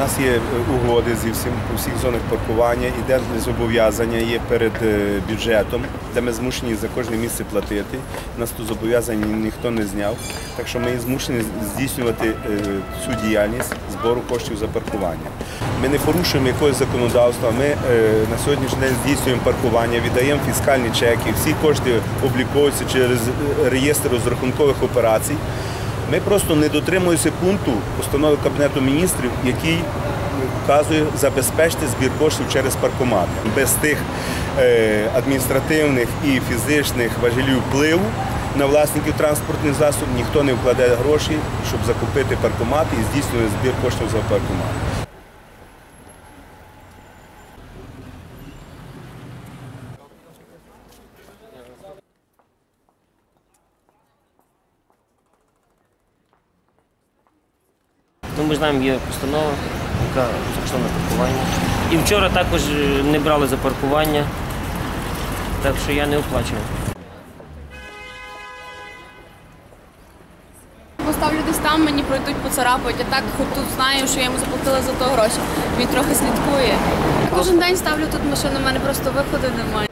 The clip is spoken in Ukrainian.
нас є е, угоди зі всім у всіх зонах паркування, іде зобов'язання є перед е, бюджетом, де ми змушені за кожне місце платити. Нас тут зобов'язання ніхто не зняв. Так що ми змушені здійснювати е, цю діяльність збору коштів за паркування. Ми не порушуємо якогось законодавства. Ми на сьогоднішній день здійснюємо паркування, віддаємо фіскальні чеки, всі кошти обліковуються через реєстр розрахункових операцій. Ми просто не дотримуємося пункту постанови Кабінету міністрів, який вказує забезпечити збір коштів через паркомат. Без тих е, адміністративних і фізичних важелів впливу на власників транспортних засобів ніхто не вкладе гроші, щоб закупити паркомат і здійснює збір коштів за паркомат. Ми знаємо, є постанова, яка зайшла на паркування. І вчора також е, не брали за паркування, так що я не оплачую. Поставлю десь там, мені пройдуть поцарапають, а так хоч тут знаю, що я йому заплатила за то гроші. Він трохи слідкує. Кожен день ставлю тут машину, в мене просто виходу немає.